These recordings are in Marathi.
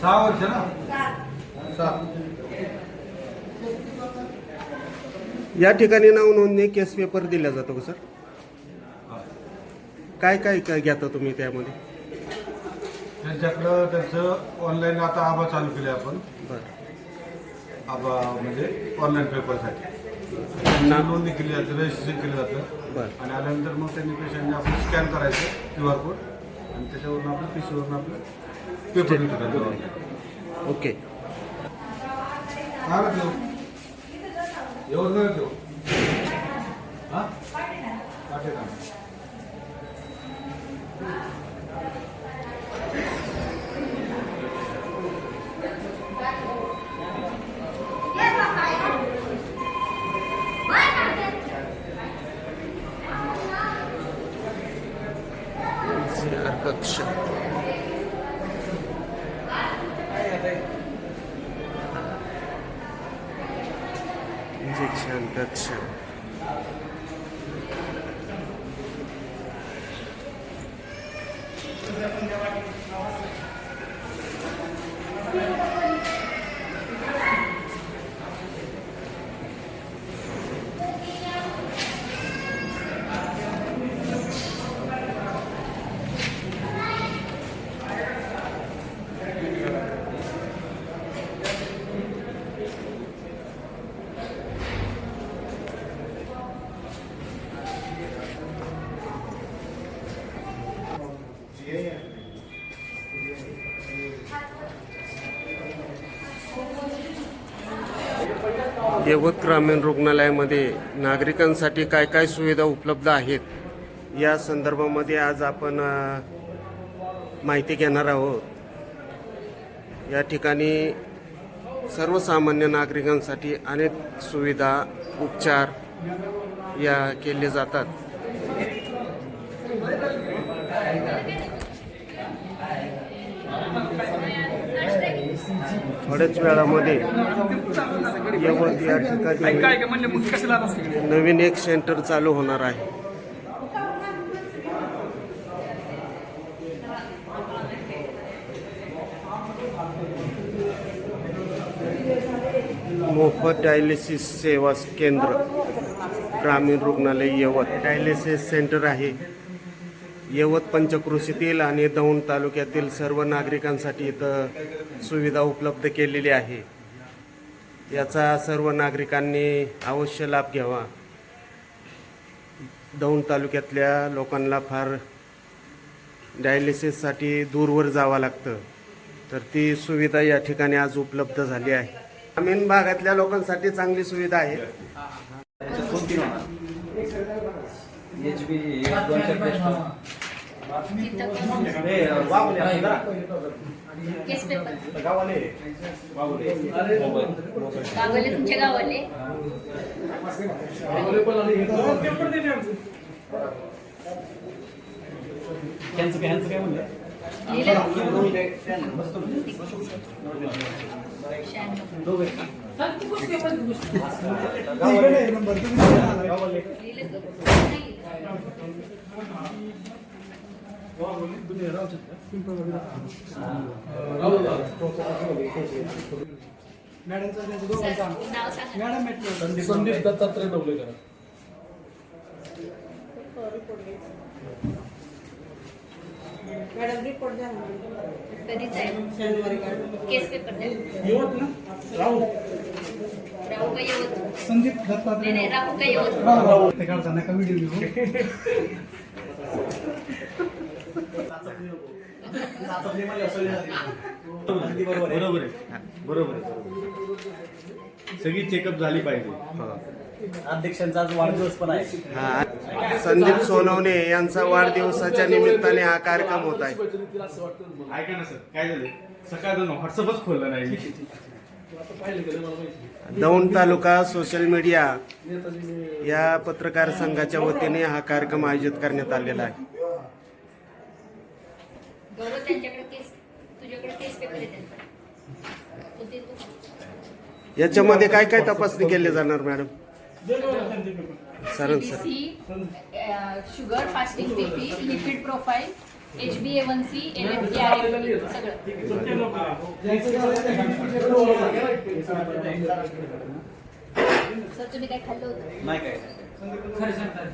सहा वर्ष ना? या ठिकाणी नाव नोंदणी केस पेपर दिला जातो का सर? काय काय काय घेता तुम्ही त्यामध्ये? त्यांच्याकडं त्यांचं ऑनलाईन आता आबा चालू केले आपण. बरं. आबा म्हणजे ऑनलाईन पेपरसाठी ना- नोंदणी केली जाते रजिस्ट्रेशन केलं जातं. बरं. आणि आल्यानंतर मग त्यांनी पेशंटने आपण स्कॅन करायचं क्यू आर कोड. आणि त्याच्यावरून आपलं पीसीवरून आपलं पेपर online. ओके. ना ठेव. एवढं ठेव. हा? पाठे production. Injection. यवत ग्रामीण रुग्णालयामध्ये नागरिकांसाठी काय काय सुविधा उपलब्ध आहेत? या संदर्भामध्ये आज आपण माहिती घेणार आहोत. या ठिकाणी सर्वसामान्य नागरिकांसाठी अनेक सुविधा उपचार या केले जातात. थोड्याच वेळामध्ये यवत या ठिकाणी नवीन एक सेंटर चालू होणार आहे. मोफत डायलिसिस सेवा केंद्र ग्रामीण रुग्णालय यवत. डायलिसिस सेंटर आहे. यवत पंचक्रोशीतील आणि दौंड तालुक्यातील सर्व नागरिकांसाठी इथं सुविधा उपलब्ध केलेली आहे. याचा सर्व नागरिकांनी अवश्य लाभ घ्यावा. दौंड तालुक्यातल्या लोकांना फार डायलिसिससाठी दूरवर जावं लागतं. तर ती सुविधा या ठिकाणी आज उपलब्ध झाली आहे. ग्रामीण भागातल्या लोकांसाठी चांगली सुविधा आहे. एच बी केस पेपर गावाले. तुमच्या गावाले. त्यांचं काय ह्यांचं काय म्हणलं? शहाण्णव. सांगा संदीप दत्तात्रय डवलेकर मॅडम रिपोर्ट द्या. कधीच आहे. केस पेपर द्या. येवत ना? राहू राहू का येवत? संदीप दत्तात्रय. नाही राहू का येवत? राहू ते काढता नका व्हिडिओ घेऊ? बरोबर आहे. बरोबर आहे सगळी चेकअप झाली पाहिजे. अध्यक्षांचा आज वाढदिवस पण आहे. हा संदीप सोनवणे यांचा वाढदिवसाच्या निमित्ताने हा कार्यक्रम होत आहे. ऐका ना सर. काय झालं सकाळ व्हॉट्सअपच खोललं नाही दौंड तालुका सोशल मीडिया या पत्रकार संघाच्या वतीने हा कार्यक्रम आयोजित करण्यात आलेला आहे. गौरव त्यांच्याकडे केस तुझ्याकडे केस पेपर याच्यामध्ये काय काय तपासणी केली जाणार मॅडम? सरळ sir sugar fasting BP lipid profile H B A one C N F सगळं. सर तुम्ही काय खाल्लं होतं? नाही काय खरं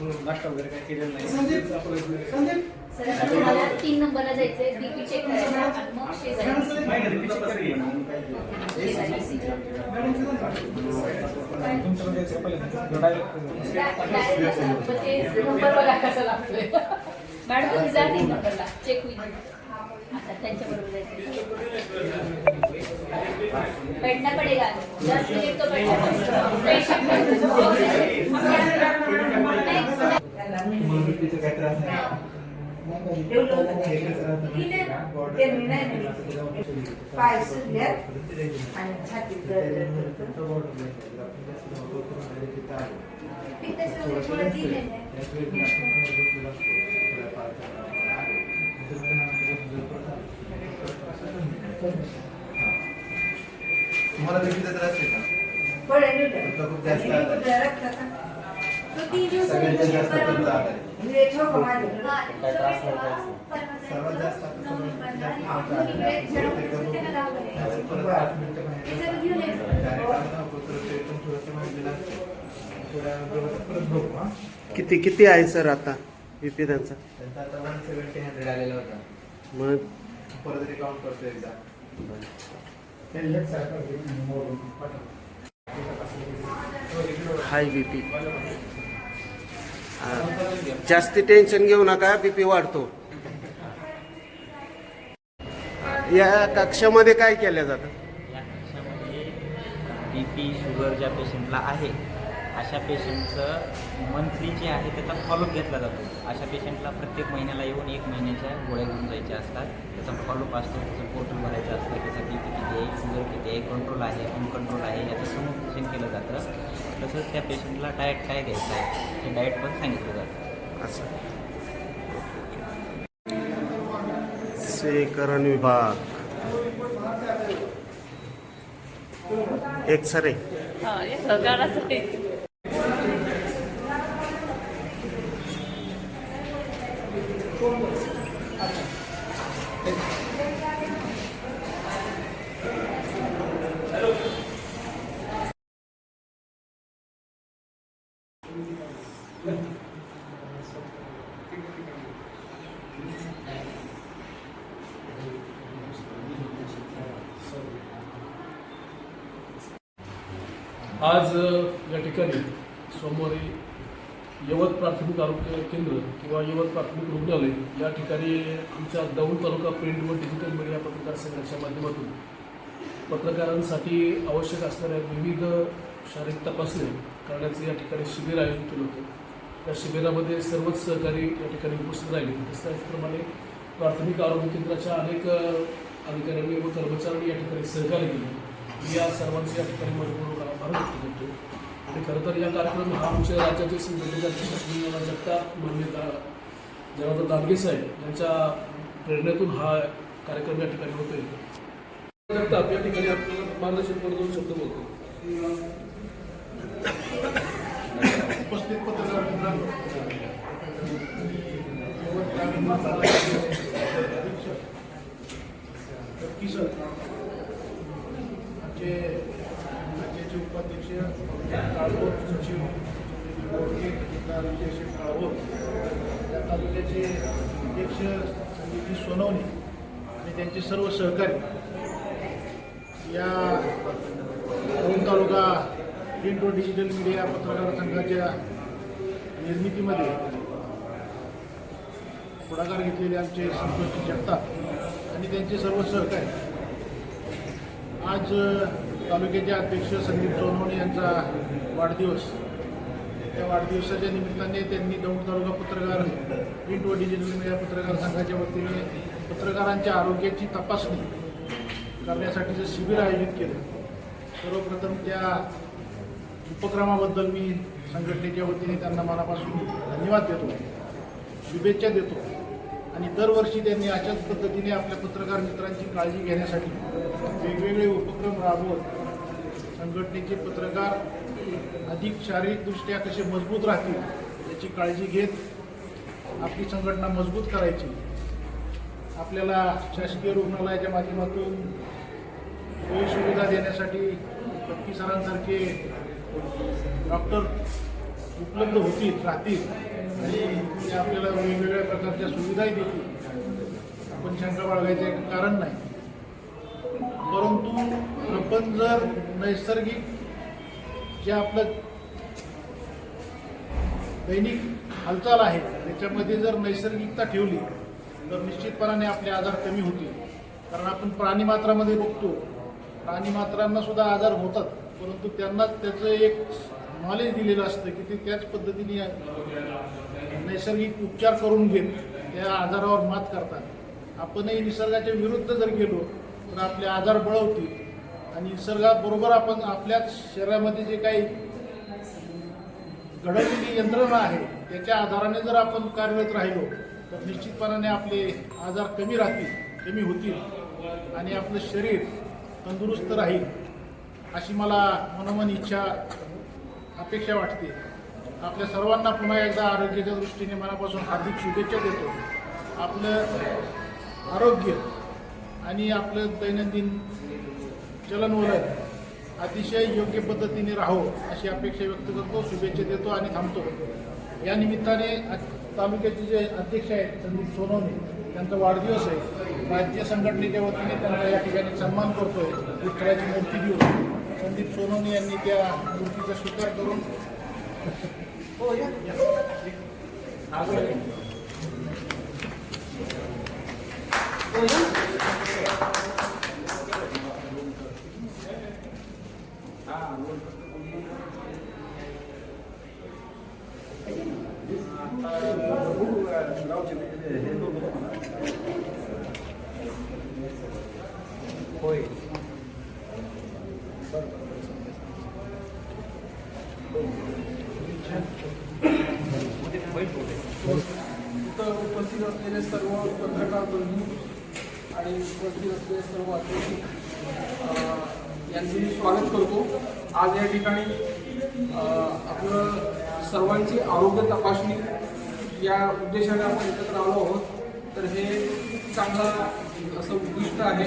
नाश्ता वगैरे काय केलेलं नाही. सर तुम्हाला तीन नंबरला जायचंय बीपी चेक करायचं मग शेजारी. नंबर बघा कसा लागतोय मॅडम तुम्ही जा तीन नंबरला. चेक होईल आता त्यांच्या बरोबर बैठना पडेगा दस मिनिट तो बैठना पडेगा बीपीचं काय त्रास नाही. पाय सुजल्यात आणि करतं. तुम्हाला बीपीचा त्रास आहे का खूप जास्त सगळ्यात जास्त आहे. म्हणजे. काय त्रास नाही व्हायचा. सर्वात जास्त आता परत मिनिटं बाहेर direct आणा, कुत्रं ते पण थोडंसं असतं. थोड्या वेळात परत बघू हा. किती किती आहे सर आता बीपी त्यांचा त्यांचा आता वन सेव्हन्टी हंड्रेड आलेला होता मग परत रिकाउंट करतो एकदा हाय बीपी जास्ती टेन्शन घेऊ नका बीपी वाढतो. या कक्षामध्ये काय केलं जातं? या कक्षामध्ये बी पी शुगर ज्या पेशंटला आहे अशा पेशंटचं मंथली जे आहे त्याचा फॉलोअप घेतला जातो. अशा पेशंटला प्रत्येक महिन्याला येऊन एक महिन्याच्या गोळ्या घेऊन जायच्या असतात. त्याचा फॉलोअप असतो त्याचं पोर्टल भरायचं असतं त्याचा बी पी किती आहे शुगर किती आहे कंट्रोल आहे अनकंट्रोल आहे याचं समुपदेशन केलं जातं. तसंच त्या पेशंटला डाएट काय घ्यायचं आहे हे डाएट पण सांगितलं जातं. असं. सेकरण विभाग. एक्सरे आज या ठिकाणी सोमवारी यवत प्राथमिक आरोग्य केंद्र किंवा यवत प्राथमिक रुग्णालय या ठिकाणी आमच्या दौंड तालुका प्रिंट व डिजिटल मीडिया पत्रकार संघाच्या माध्यमातून पत्रकारांसाठी आवश्यक असणाऱ्या विविध शारीरिक तपासणी करण्याचं या ठिकाणी शिबिर आयोजित केलं होतं. त्या शिबिरामध्ये सर्वच सहकारी या ठिकाणी उपस्थित राहिले. तसं त्याचप्रमाणे प्राथमिक आरोग्य केंद्राच्या अनेक अधिकाऱ्यांनी व कर्मचाऱ्यांनी या ठिकाणी सहकार्य केले. या सर्वांचे या ठिकाणी मनपूर्वक आभार व्यक्त करतो आणि खरं तर या कार्यक्रम हा आमच्या राज्याचे संघटनेच्या जगता मान्यता जनार्दन दानगे साहेब यांच्या प्रेरणेतून हा कार्यक्रम या ठिकाणी होतोय. जगताप या ठिकाणी आपल्याला मार्गदर्शन करून दोन शब्द बोलतो. उपस्थित पत्रकार मित्रांनो नक्की सर आमचे उपाध्यक्ष काळभोर सचिव बोर्डे आरोग्य काळभोर या तालुक्याचे अध्यक्ष संदीपजी सोनवणे आणि त्यांचे सर्व सहकारी या दोन तालुका प्रिंट व डिजिटल मीडिया पत्रकार संघाच्या निर्मितीमध्ये पुढाकार घेतलेले आमचे संतोष जगताप आणि त्यांचे सर्व सहकारी. आज तालुक्याचे अध्यक्ष संदीप सोनवणे यांचा वाढदिवस. त्या वाढदिवसाच्या निमित्ताने त्यांनी दौंड तालुका पत्रकार प्रिंट व डिजिटल मीडिया पत्रकार संघाच्या वतीने पत्रकारांच्या आरोग्याची तपासणी करण्यासाठीचं शिबिर आयोजित केलं. सर्वप्रथम त्या उपक्रमाबद्दल मी संघटनेच्या वतीने त्यांना मनापासून धन्यवाद देतो शुभेच्छा देतो आणि दरवर्षी त्यांनी अशाच पद्धतीने आपल्या पत्रकार मित्रांची काळजी घेण्यासाठी वेगवेगळे उपक्रम राबवत संघटनेचे पत्रकार अधिक शारीरिकदृष्ट्या कसे मजबूत राहतील याची काळजी घेत आपली संघटना मजबूत करायची. आपल्याला शासकीय रुग्णालयाच्या माध्यमातून सोयीसुविधा देण्यासाठी पक्की सरांसारखे डॉक्टर उपलब्ध होतील राहतील आणि ते आपल्याला वेगवेगळ्या प्रकारच्या सुविधाही देतील. आपण शंका बाळगायचं कारण नाही. परंतु आपण जर नैसर्गिक जे आपलं दैनिक हालचाल आहे त्याच्यामध्ये जर नैसर्गिकता ठेवली तर निश्चितपणाने आपले आजार कमी होतील. कारण आपण प्राणीमात्रामध्ये बघतो. प्राणीमात्रांना सुद्धा आजार होतात. परंतु त्यांना त्याचं एक नॉलेज दिलेलं असतं की ते त्याच पद्धतीने नैसर्गिक उपचार करून घेत त्या आजारावर मात करतात. आपणही निसर्गाच्या विरुद्ध जर गेलो तर आपले आजार बळवतील. आणि निसर्गाबरोबर आपण आपल्याच शरीरामध्ये जे काही घडवलेली यंत्रणा आहे त्याच्या आधाराने जर आपण कार्यरत राहिलो तर निश्चितपणाने आपले आजार कमी राहतील कमी होतील. आणि आपलं शरीर तंदुरुस्त राहील अशी मला मनोमन इच्छा अपेक्षा वाटते. आपल्या सर्वांना पुन्हा एकदा आरोग्याच्या दृष्टीने मनापासून हार्दिक शुभेच्छा देतो. आपलं आरोग्य आणि आपलं दैनंदिन चलनवलन अतिशय योग्य पद्धतीने राहो अशी अपेक्षा व्यक्त करतो शुभेच्छा देतो आणि थांबतो. या निमित्ताने तालुक्याचे जे अध्यक्ष आहेत संदीप सोनवणे त्यांचा वाढदिवस आहे. राज्य संघटनेच्या वतीने त्यांना या ठिकाणी सन्मान करतोय विठ्ठलाची मूर्ती घेऊन. संदीप सोनवणे यांनी त्या मूर्तीचा स्वीकार करून हो या. उपस्थित असलेले सर्व पत्रकार बंधू आणि उपस्थित असलेले सर्व अतिथी यांचे मी स्वागत करतो. आज या ठिकाणी आपलं सर्वांची आरोग्य तपासणी या उद्देशाने आपण एकत्र आलो आहोत. तर हे चांगलं असं उद्दिष्ट आहे.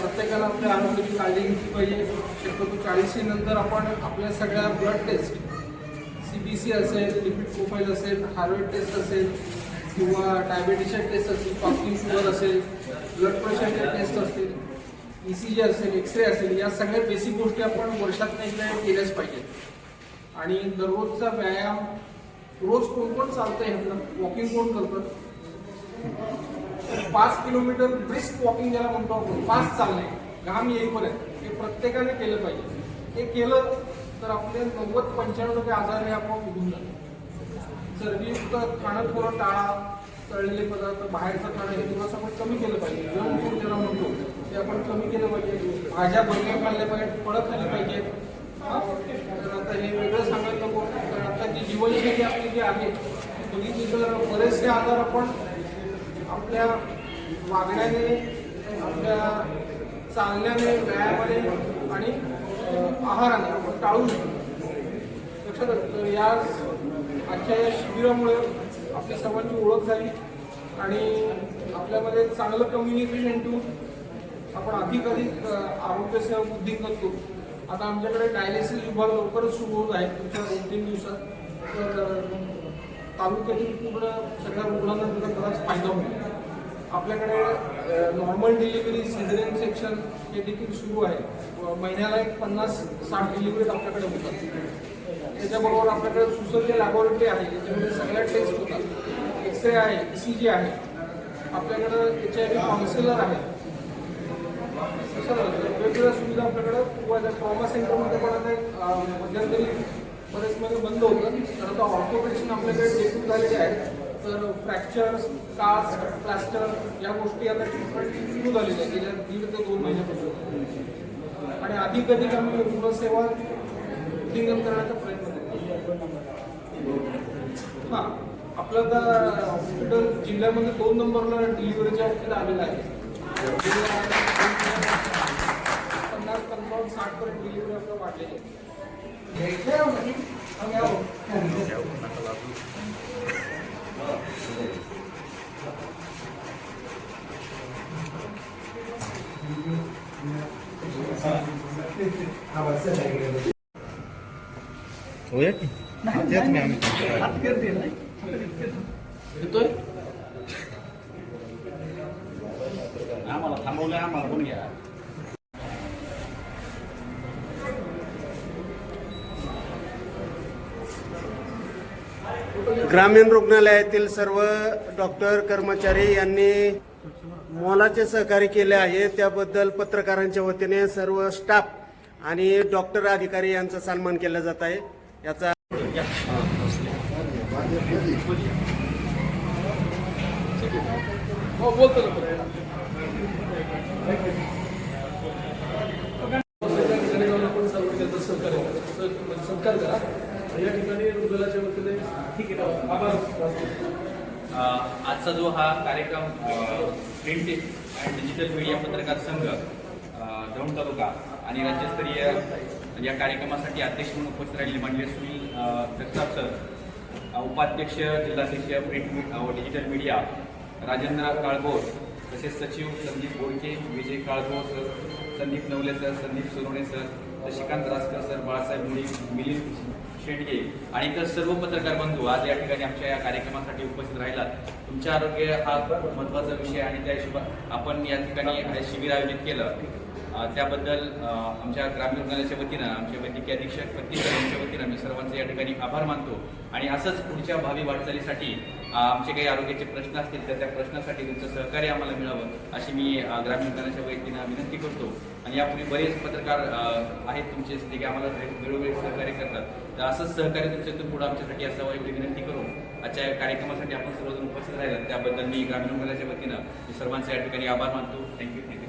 प्रत्येकाला आपल्या आरोग्याची काळजी घेतली पाहिजे. शक्यतो चाळीसी नंतर आपण आपल्या सगळ्या blood test C B C असेल लिपिड प्रोफाईल असेल हार्वेट टेस्ट असेल किंवा डायबिटीसच्या टेस्ट असतील फास्टिंग शुगर असेल ब्लड प्रेशरच्या टेस्ट असतील ई सी जी असेल एक्सरे असेल या सगळ्या बेसिक गोष्टी आपण वर्षात एकदा केल्याच पाहिजेत. आणि दररोजचा व्यायाम रोज कोण कोण चालतंय ह्यातलं वॉकिंग कोण करतं? पाच किलोमीटर ब्रिस्क वॉकिंग ज्याला म्हणतो आपण फास्ट चालणे घाम येईपर्यंत हे प्रत्येकाने केलं पाहिजे. हे केलं तर आपले नव्वद पंच्याण्णव टक्के आजार हे आपण निघून जातात. चरबीयुक्त खाणं थोडं टाळा तळलेले पदार्थ बाहेरचं खाणं हे थोडंसं आपण कमी केलं पाहिजे. जंक फूड ज्याला म्हणतो ते आपण कमी केलं पाहिजे. भाज्या भरपूर खाल्ल्या पाहिजेत फळं खाल्ली पाहिजेत. तर आता हे वेगळं सांगायला नको कारण आता जी जीवनशैली आपली जी आहे ती बघितली तर बरेचसे आजार आपण आपल्या वागण्याने आपल्या चालण्याने व्यायामाने आणि आहाराने आपण टाळू शकतो. लक्षात तर या आजच्या या शिबिरामुळे आपल्या सर्वांची ओळख झाली आणि आपल्यामध्ये चांगलं कम्युनिकेशन ठेवून आपण अधिक अधिक आरोग्यसेवा वृद्धी करतो. आता आमच्याकडे डायलिसिस विभाग लवकरच सुरू होत आहे पुढच्या दोन तीन दिवसात. तर तालुक्यातील पूर्ण सगळ्या रुग्णांना त्याचा बराच फायदा होईल. आपल्याकडे नॉर्मल डिलिव्हरी सिझरियन सेक्शन हे देखील सुरू आहे. महिन्याला एक पन्नास साठ डिलिव्हरी आपल्याकडे होतात. त्याच्याबरोबर आपल्याकडे सुसज्ज लॅबोरेटरी आहे त्याच्यामध्ये सगळ्या टेस्ट होतात. एक्सरे आहे ई सी जी आहे. आपल्याकडं एच आय व्ही काउन्सिलर आहे वेगवेगळ्या सुविधा आपल्याकडं. ट्रॉमा सेंटरमध्ये पण आता मध्यंतरी बरेचमध्ये बंद होतं. तर आता ऑर्थोपेडिशन आपल्याकडे देखील झालेले आहेत तर फ्रॅक्चर्स कास्ट प्लास्टर या गोष्टी आता ट्रीटमेंट सुरू झालेल्या आहेत. गेल्या दीड ते दोन महिन्यापासून. आणि अधिक अधिक आम्ही रुग्णसेवा वृद्धिंगत करण्याचा प्रयत्न हां आपलं आता हॉस्पिटल जिल्ह्यामध्ये दोन नंबरला डिलिव्हरीच्या बाबतीत आलेलं आहे. पन्नास कन्फर्म साठ पर्यंत डिलिव्हरी आपलं वाढलेली आहे. आम्हाला थांबवलं आम्हाला घ्या ग्रामीण रुग्णालयातील सर्व डॉक्टर कर्मचारी यांनी मोलाचे सहकार्य केले आहे. त्याबद्दल पत्रकारांच्या वतीने सर्व स्टाफ आणि डॉक्टर अधिकारी यांचा सन्मान केला जात आहे. याचा हो बोलतो ना बरं. सगळ्या जाऊन आपण सर्व त्यांचं सहकार्य करा. सह- सत्कार करा या ठिकाणी रुग्णालयाच्या वतीने ठीक आहे आभार आजचा जो हा कार्यक्रम प्रिंट अँड डिजिटल मीडिया पत्रकार संघ अ, दौंड तालुका आणि राज्यस्तरीय या कार्यक्रमासाठी अध्यक्ष म्हणून उपस्थित राहिले म्हणजे सुनील जगताप सर उपाध्यक्ष जिल्हाध्यक्ष print digital media Rajendra Kalbhor तसेच सचिव Sandeep Bodke Vijay Kalbhor sir Sandeep Navale sir Sandeep Sonawane sir Shashikant Raskar sir Balasaheb Muli Milind Shendge आणि इतर सर्व पत्रकार बंधू आज या ठिकाणी आमच्या या कार्यक्रमासाठी उपस्थित राहिलात. तुमचे आरोग्य हा खूप महत्त्वाचा विषय आणि त्या हिशोबा आपण या ठिकाणी शिबिर आयोजित केलं. त्याबद्दल आमच्या ग्रामीण रुग्णालयाच्या वतीनं आमचे वैद्यकीय अधीक्षक प्रत्येक यांच्या वतीनं मी सर्वांचे या ठिकाणी आभार मानतो. आणि असंच पुढच्या भावी वाटचालीसाठी आमचे काही आरोग्याचे प्रश्न असतील तर त्या प्रश्नासाठी तुमचं सहकार्य आम्हाला मिळावं अशी मी ग्रामीण रुग्णालयाच्या वतीनं विनंती करतो. आणि यापूर्वी बरेच पत्रकार आहेत तुमचे जे की आम्हाला वेळोवेळी सहकार्य करतात. तर असंच सहकार्य तुमच्यातून पुढे आमच्यासाठी असावं एवढी विनंती करून आजच्या कार्यक्रमासाठी आपण सर्वजण उपस्थित राहिलात त्याबद्दल मी ग्रामीण रुग्णालयाच्या वतीनं सर्वांचे या ठिकाणी आभार मानतो. Thank you thank you